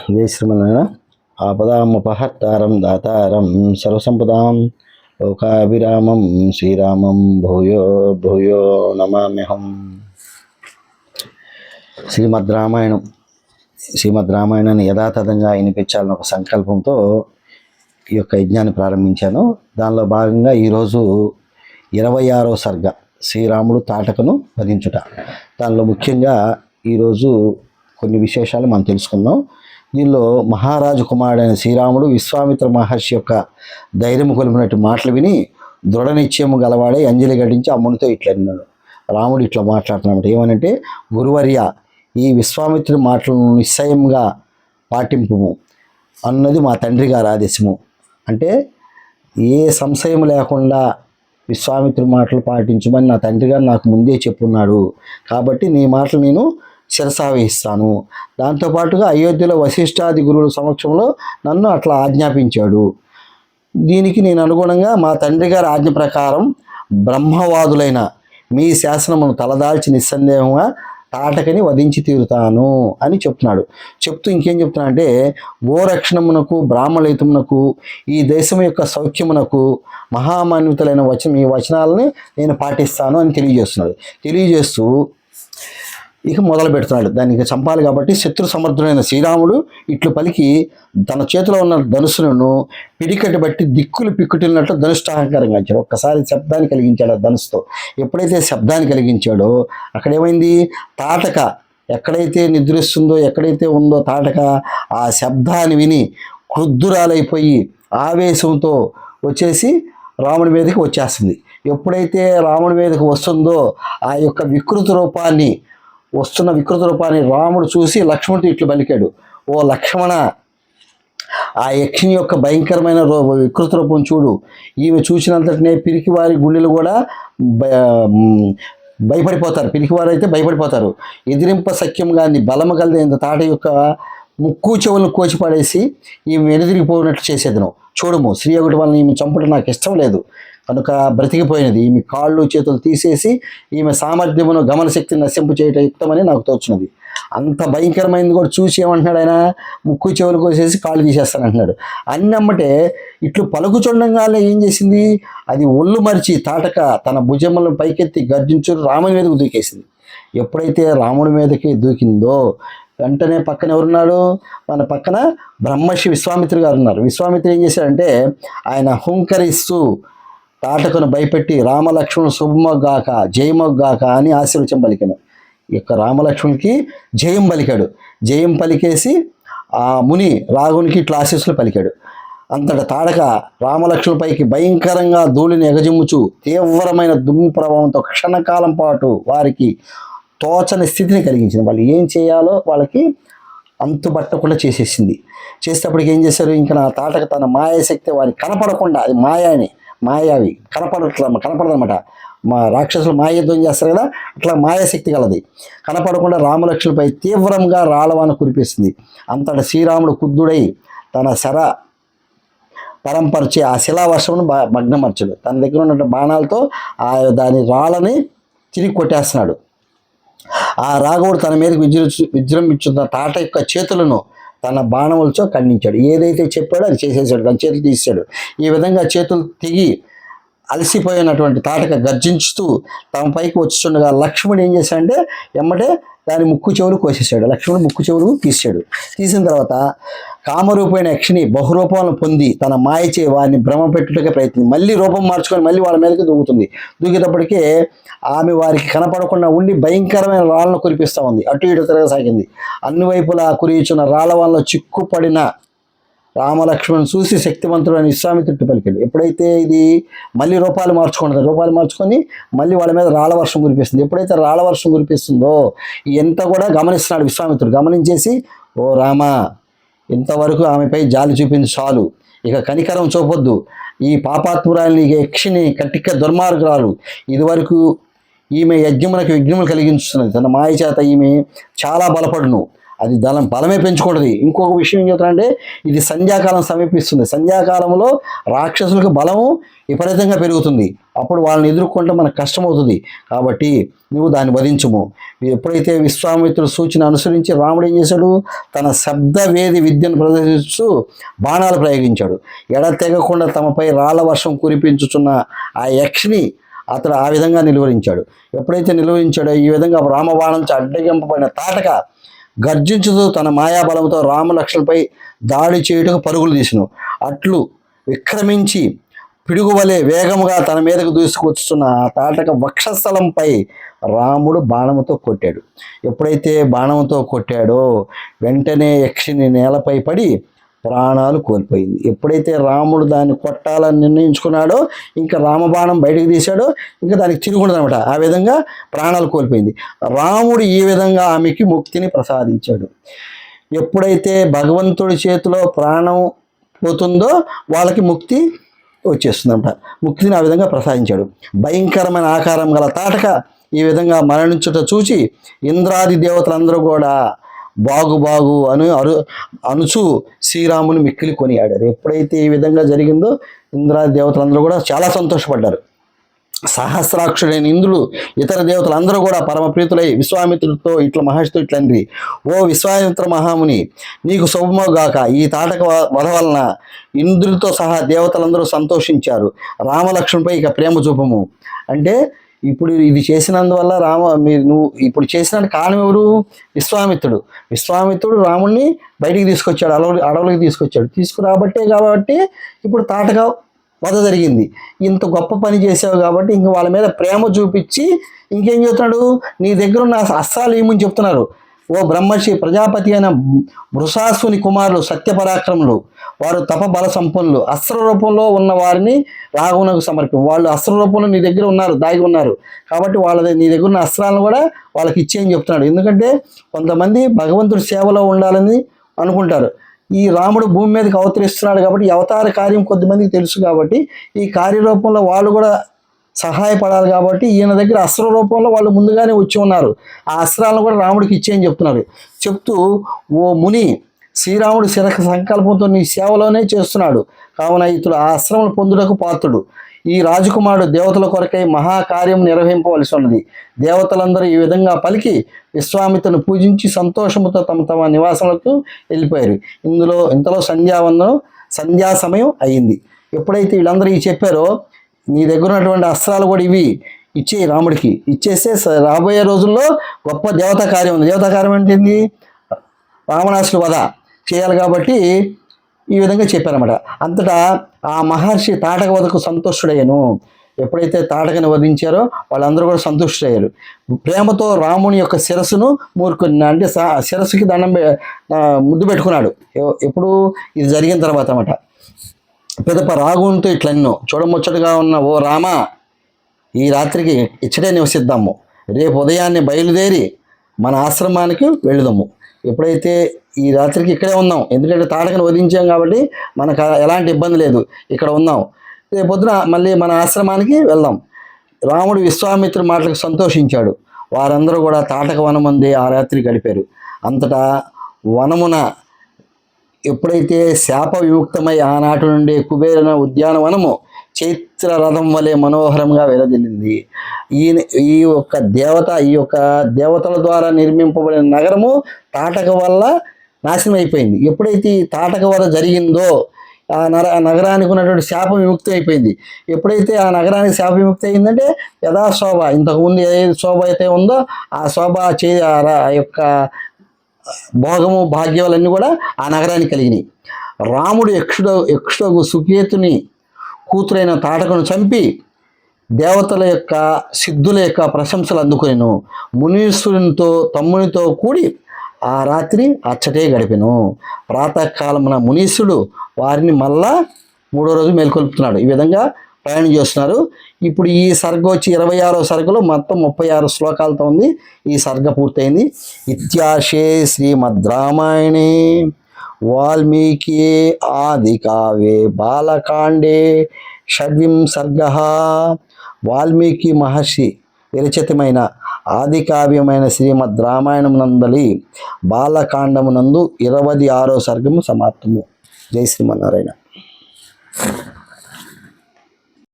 జై శ్రీమన్నారాయణ దాతారం సర్వసంపదాం లోకాభిరామం శ్రీరామం భూయో భూయో నమామ్యహం. శ్రీమద్ రామాయణం. శ్రీమద్ రామాయణాన్ని యథాతథంగా వినిపించాలని ఒక సంకల్పంతో ఈ యొక్క యజ్ఞాన్ని ప్రారంభించాను. దానిలో భాగంగా ఈరోజు ఇరవై ఆరో సర్గ శ్రీరాముడు తాటకను వధించుట. దానిలో ముఖ్యంగా ఈరోజు కొన్ని విశేషాలు మనం తెలుసుకుందాం. దీనిలో మహారాజు కుమారుడైన శ్రీరాముడు విశ్వామిత్ర మహర్షి యొక్క ధైర్యం కొలిపినట్టు మాటలు విని దృఢ నిశ్చయము గలవాడే అంజలి గడించి అమ్మునితో ఇట్లా అన్నాడు. రాముడు ఇట్లా మాట్లాడుతున్నాడు. ఏమనంటే గురువర్య ఈ విశ్వామిత్రుడి మాటలను నిశ్చయంగా పాటింపుము అన్నది మా తండ్రి గారి ఆదేశము. అంటే ఏ సంశయం లేకుండా విశ్వామిత్రుడి మాటలు పాటించమని నా తండ్రి గారు నాకు ముందే చెప్పున్నాడు. కాబట్టి నీ మాటలు నేను శిరసావహిస్తాను దాంతోపాటుగా అయోధ్యలో వశిష్ఠాది గురువుల సమక్షంలో నన్ను అట్లా ఆజ్ఞాపించాడు. దీనికి నేను అనుగుణంగా మా తండ్రి గారి ఆజ్ఞ ప్రకారం బ్రహ్మవాదులైన మీ శాసనమును తలదాల్చి నిస్సందేహంగా తాటకని వధించి తీరుతాను అని చెప్తున్నాడు. చెప్తూ ఇంకేం చెప్తున్నా అంటే గోరక్షణమునకు బ్రాహ్మణయుతమునకు ఈ దేశం యొక్క సౌఖ్యమునకు మహామాన్వితులైన వచనం ఈ వచనాలని నేను పాటిస్తాను అని తెలియజేస్తున్నాడు. తెలియజేస్తూ ఇక మొదలు పెడుతున్నాడు దానికి చంపాలి కాబట్టి శత్రు సమర్థుడైన శ్రీరాముడు ఇట్లు పలికి తన చేతిలో ఉన్న ధనుసును పిడికటి బట్టి దిక్కులు పిక్కుటిల్లినట్లు ధనుష్టాహంకారంగా ఇచ్చాడు. ఒక్కసారి శబ్దాన్ని కలిగించాడు ఆ ధనుసుతో. ఎప్పుడైతే శబ్దాన్ని కలిగించాడో అక్కడేమైంది? తాటక ఎక్కడైతే నిద్రిస్తుందో ఎక్కడైతే ఉందో తాటక ఆ శబ్దాన్ని విని క్రుద్ధురాలైపోయి ఆవేశంతో వచ్చేసి రాముడి మీదకి వచ్చేస్తుంది. ఎప్పుడైతే రాముడి మీదకి వస్తుందో ఆ యొక్క వికృత రూపాన్ని వస్తున్న వికృత రూపాన్ని రాముడు చూసి లక్ష్మణుడు ఇట్లు పలికాడు. ఓ లక్ష్మణ ఆ యక్షిని యొక్క భయంకరమైన వికృత రూపం చూడు. ఈమె చూసినంతటినే పిరికి వారి గుండెలు కూడా భ- భయపడిపోతారు. పిరికివారైతే అయితే భయపడిపోతారు. ఎదిరింప సఖ్యం కానీ బలము కలిగిన తాట యొక్క ముక్కు చెవులను కోచిపడేసి ఈమె వెనుదిరిగిపోయినట్లు చేసేదను. చూడము శ్రీ ఒకటి వలన ఈమె చంపడం నాకు ఇష్టం లేదు. కనుక బ్రతికిపోయినది. ఈమె కాళ్ళు చేతులు తీసేసి ఈమె సామర్థ్యమును గమన శక్తిని నశింపు చేయటం యుక్తమని నాకు తోచున్నది అంత భయంకరమైనది కూడా చూసి ఏమంటున్నాడు ఆయన? ముక్కు చెవులు కోసేసి కాళ్ళు తీసేస్తాను అంటున్నాడు అన్నమ్మటే ఇట్లు పలుకుచుండంగానే ఏం చేసింది? అది ఒళ్ళు మరిచి తాటక తన భుజములను పైకెత్తి గర్జించు రాముని మీదకు దూకేసింది. ఎప్పుడైతే రాముడి మీదకి దూకిందో వెంటనే పక్కన ఎవరున్నాడు మన పక్కన బ్రహ్మర్షి విశ్వామిత్రి గారు ఉన్నారు. విశ్వామిత్రి ఏం చేశాడంటే ఆయన హుంకరిస్తూ తాటకును భయపెట్టి రామలక్ష్మణుడు శుభమొగ్గాక జయమొగ్గాక అని ఆశీర్వచం పలికాను ఈ యొక్క రామలక్ష్మణుడికి జయం పలికాడు. జయం పలికేసి ఆ ముని రాగునికి ఇట్లా ఆశీస్సులు పలికాడు. అంతట తాడక రామలక్ష్మణుపైకి భయంకరంగా ధూళిని ఎగజిమ్ముచు తీవ్రమైన దుమ్ము ప్రభావంతో క్షణకాలం పాటు వారికి తోచని స్థితిని కలిగించింది. వాళ్ళు ఏం చేయాలో వాళ్ళకి అంతుబట్టకుండా చేసేసింది. చేసేటప్పటికి ఏం చేశారు? ఇంకా నా తాటక తన మాయాశక్తి వారికి కనపడకుండా అది మాయ అని మాయావి కనపడట్ల కనపడదనమాట మా రాక్షసులు మాయయుద్ధం చేస్తారు కదా అట్లా మాయాశక్తి కలది. కనపడకుండా రామలక్ష్మిపై తీవ్రంగా రాళవాన కురిపిస్తుంది. అంతట శ్రీరాముడు కుద్దుడై తన శర పరంపరిచి ఆ శిలావర్షమును బ భగ్నమర్చడు. తన దగ్గర ఉన్న బాణాలతో ఆ దాని రాళ్ళని తిరిగి కొట్టేస్తున్నాడు. ఆ రాఘవుడు తన మీదకి విజృ విజృంభించున్న తాట యొక్క చేతులను తన బాణములతో ఖండించాడు. ఏదైతే చెప్పాడో అది చేసేసాడు. తన చేతులు తీసాడు ఈ విధంగా చేతులు తిగి అలసిపోయినటువంటి తాటక గర్జించుతూ తమ పైకి వచ్చుండగా లక్ష్మణుడు ఏం చేశాడంటే ఎమ్మటే దాని ముక్కు చెవులు కోసేసాడు లక్ష్మణుడు ముక్కు చెవులు తీసాడు తీసిన తర్వాత కామరూపమైన యక్షిని బహురూపాలను పొంది తన మాయచే వారిని భ్రమ పెట్టుటకే ప్రయత్నం మళ్ళీ రూపం మార్చుకొని మళ్ళీ వాళ్ళ మీదకి దూకుతుంది. దూకేటప్పటికే ఆమె వారికి కనపడకుండా ఉండి భయంకరమైన రాళ్ళను కురిపిస్తూ ఉంది. అటు ఇటు తిరగసాగింది అన్ని వైపులా కురియుచున్న రాళ్ళ వల్ల చిక్కుపడిన రామలక్ష్మణ్ చూసి శక్తివంతుడు అని విశ్వామిత్రుడు పలికాడు ఎప్పుడైతే ఇది మళ్ళీ రూపాలు మార్చుకుంటుంది రూపాలు మార్చుకొని మళ్ళీ వాళ్ళ మీద రాళ్ళ వర్షం కురిపిస్తుంది. ఎప్పుడైతే రాళ్ళ వర్షం కురిపిస్తుందో ఎంత కూడా గమనిస్తున్నాడు విశ్వామిత్రుడు. గమనించేసి ఓ రామ ఇంతవరకు ఆమెపై జాలి చూపింది చాలు. ఇక కనికరం చూపొద్దు. ఈ పాపాత్మురాల్ని యక్షిని కట్టిక దుర్మార్గురాలు. ఇదివరకు ఈమె యజ్ఞములకు విఘ్నములు కలిగించుతున్నది తన మాయ చేత ఈమె చాలా బలపడును. అది దళం బలమే పెంచుకుంటుంది. ఇంకొక విషయం ఏం చెప్తానంటే ఇది సంధ్యాకాలం సమీపిస్తుంది. సంధ్యాకాలంలో రాక్షసులకు బలము విపరీతంగా పెరుగుతుంది. అప్పుడు వాళ్ళని ఎదుర్కొంటే మనకు కష్టమవుతుంది. కాబట్టి నువ్వు దాన్ని వధించుము. ఎప్పుడైతే విశ్వామిత్రుడు సూచన అనుసరించి రాముడు ఏం చేశాడు? తన శబ్ద వేది విద్యను ప్రదర్శిస్తూ బాణాలు ప్రయోగించాడు. ఎడతెగకుండా తమపై రాళ్ళ వర్షం కురిపించుచున్న ఆ యక్షిని అతడు ఆ విధంగా నిలువరించాడు. ఎప్పుడైతే నిలువరించాడో ఈ విధంగా రామబాణం అడ్డగింపబడిన తాటక గర్జించుతూ తన మాయాబలంతో రామలక్ష్మణపై దాడి చేయుటకు పరుగులు తీసిను. అట్లు విక్రమించి పిడుగువలే వేగముగా తన మీదకు దూసుకొచ్చుతున్న ఆ తాటక వక్షస్థలంపై రాముడు బాణముతో కొట్టాడు. ఎప్పుడైతే బాణంతో కొట్టాడో వెంటనే యక్షిని నేలపై పడి ప్రాణాలు కోల్పోయింది. ఎప్పుడైతే రాముడు దాన్ని కొట్టాలని నిర్ణయించుకున్నాడో ఇంకా రామబాణం బయటకు తీశాడో ఇంకా దానికి తిరుగుండదు అనమాట ఆ విధంగా ప్రాణాలు కోల్పోయింది. రాముడు ఈ విధంగా ఆమెకి ముక్తిని ప్రసాదించాడు. ఎప్పుడైతే భగవంతుడి చేతిలో ప్రాణం పోతుందో వాళ్ళకి ముక్తి వచ్చేస్తుందంట ముక్తిని ఆ విధంగా ప్రసాదించాడు. భయంకరమైన ఆకారం గల తాటక ఈ విధంగా మరణించుట చూచి ఇంద్రాది దేవతలందరూ కూడా బాగు బాగు అని అరు అనుచు శ్రీరాముని మిక్కిలి కొనియాడారు. ఎప్పుడైతే ఈ విధంగా జరిగిందో ఇంద్రాది దేవతలందరూ కూడా చాలా సంతోషపడ్డారు. సహస్రాక్షుడైన ఇంద్రుడు ఇతర దేవతలు అందరూ కూడా పరమ ప్రీతులై విశ్వామిత్రుడితో ఇట్లా మహర్షితో ఇట్లండ్రి ఓ విశ్వామిత్ర మహాముని నీకు శుభమోగాక ఈ తాటక వధ వలన ఇంద్రుడితో సహా దేవతలందరూ సంతోషించారు. రామలక్ష్మణపై ఇక ప్రేమ చూపము. అంటే ఇప్పుడు ఇది చేసినందువల్ల రామ మీరు నువ్వు ఇప్పుడు చేసిన కారణం ఎవరు? విశ్వామిత్రుడు. విశ్వామిత్రుడు రాముణ్ణి బయటికి తీసుకొచ్చాడు అడవులు అడవులకి తీసుకొచ్చాడు. తీసుకురాబట్టే కాబట్టి ఇప్పుడు తాటగా వధ జరిగింది. ఇంత గొప్ప పని చేసావు కాబట్టి ఇంక వాళ్ళ మీద ప్రేమ చూపించి ఇంకేం చెప్తున్నాడు నీ దగ్గర ఉన్న అస్త్రాలు ఏమని చెప్తున్నారు? ఓ బ్రహ్మర్షి ప్రజాపతి అయిన వృషాసుని కుమారులు సత్యపరాక్రములు వారు తప బల సంపన్నులు అస్త్ర రూపంలో ఉన్న వారిని రాఘవునకు సమర్పి వాళ్ళు అస్త్ర రూపంలో నీ దగ్గర ఉన్నారు దాగి ఉన్నారు. కాబట్టి వాళ్ళ నీ దగ్గర ఉన్న అస్త్రాలను కూడా వాళ్ళకి ఇచ్చేయని చెప్తున్నాడు. ఎందుకంటే కొంతమంది భగవంతుడి సేవలో ఉండాలని అనుకుంటారు. ఈ రాముడు భూమి మీదకి అవతరిస్తున్నాడు కాబట్టి అవతార కార్యం కొద్దిమందికి తెలుసు కాబట్టి ఈ కార్యరూపంలో వాళ్ళు కూడా సహాయపడాలి కాబట్టి ఈయన దగ్గర అస్త్ర రూపంలో వాళ్ళు ముందుగానే వచ్చి ఉన్నారు. ఆ అస్త్రాలను కూడా రాముడికి ఇచ్చేయని చెప్తున్నారు. చెప్తూ ఓ ముని శ్రీరాముడు శిరక సంకల్పంతో నీ సేవలోనే చేస్తున్నాడు. కావున ఇతడు ఆ అస్త్రములు పొందుటకు పాత్రుడు. ఈ రాజకుమారుడు దేవతల కొరకై మహాకార్యం నిర్వహింపవలసి ఉన్నది. దేవతలందరూ ఈ విధంగా పలికి విశ్వామిత్రను పూజించి సంతోషముతో తమ తమ నివాసములకు వెళ్ళిపోయారు. ఇందులో ఇంతలో సంధ్యావందనం సంధ్యా సమయం అయింది. ఎప్పుడైతే వీళ్ళందరూ ఈ చెప్పారో నీ దగ్గర ఉన్నటువంటి అస్త్రాలు కూడా ఇవి ఇచ్చే రాముడికి. ఇచ్చేస్తే రాబోయే రోజుల్లో గొప్ప దేవతా కార్యం ఉంది. దేవతా కార్యం అంటే ఏంది? రావణాసుడు వధ చేయాలి కాబట్టి ఈ విధంగా చెప్పారన్నమాట. అంతటా ఆ మహర్షి తాటక వధకు సంతుష్టుడయ్యను ఎప్పుడైతే తాటకని వధించారో వాళ్ళందరూ కూడా సంతుష్టుడయ్యారు ప్రేమతో రాముని యొక్క శిరస్సును మూర్ఖుని అంటే శిరస్సుకి దండం ముద్దు పెట్టుకున్నాడు. ఎప్పుడు? ఇది జరిగిన తర్వాత అన్నమాట. పిదప రాగుంటూ ఇట్లన్నో. చూడముచ్చటగా ఉన్న ఓ రామ ఈ రాత్రికి ఇచ్చటే నివసిద్దాము. రేపు ఉదయాన్నే బయలుదేరి మన ఆశ్రమానికి వెళుదాము. ఎప్పుడైతే ఈ రాత్రికి ఇక్కడే ఉన్నాం ఎందుకంటే తాటకను వదిలించాం కాబట్టి మనకు ఎలాంటి ఇబ్బంది లేదు ఇక్కడ ఉన్నాం. రేపు పొద్దున మళ్ళీ మన ఆశ్రమానికి వెళ్దాం. రాముడు విశ్వామిత్రుడి మాటలకు సంతోషించాడు. వారందరూ కూడా తాటక వనమంది ఆ రాత్రి గడిపారు. అంతటా వనమున ఎప్పుడైతే శాప విముక్తమై ఆనాటి నుండి కుబేరన ఉద్యానవనము చైత్ర రథం వలె మనోహరంగా వెలదిల్లింది ఈ ఈ యొక్క దేవత ఈ యొక్క దేవతల ద్వారా నిర్మింపబడిన నగరము తాటక వల్ల నాశనం అయిపోయింది ఎప్పుడైతే ఈ తాటక వల్ల జరిగిందో ఆ నర నగరానికి ఉన్నటువంటి శాప విముక్తి అయిపోయింది ఎప్పుడైతే ఆ నగరానికి శాప విముక్తి అయిందంటే యథాశోభ. ఇంతకుముందు ఏ శోభ అయితే ఉందో ఆ శోభ చే ఆ ర- ఆ యొక్క భోగము భాగ్యాలన్నీ కూడా ఆ నగరానికి కలిగినాయి. రాముడు యక్షుడ యక్షుడగు సుకేతుని కూతురైన తాటకను చంపి దేవతల యొక్క సిద్ధుల యొక్క ప్రశంసలు అందుకొనిను. మునీశ్వరునితో తమ్మునితో కూడి ఆ రాత్రి అచ్చటే గడిపెను. ప్రాతకాలమున మునీశ్వరుడు వారిని మళ్ళా మూడో రోజు మేల్కొల్పుతున్నాడు. ఈ విధంగా ప్రయాణం చేస్తున్నారు. ఇప్పుడు ఈ సర్గ వచ్చి ఇరవై ఆరో సర్గలో మొత్తం ముప్పై ఆరు శ్లోకాలతో ఉంది. ఈ సర్గ పూర్తయింది. ఇత్యాశే శ్రీమద్ రామాయణే వాల్మీకి ఆది కావే బాలకాండే షడ్వింసర్గ వాల్మీకి మహర్షి విరచితమైన ఆది కావ్యమైన శ్రీమద్ రామాయణం నందలి బాలకాండమునందు ఇరవై ఆరో సర్గము సమాప్తము. జై శ్రీమన్నారాయణ.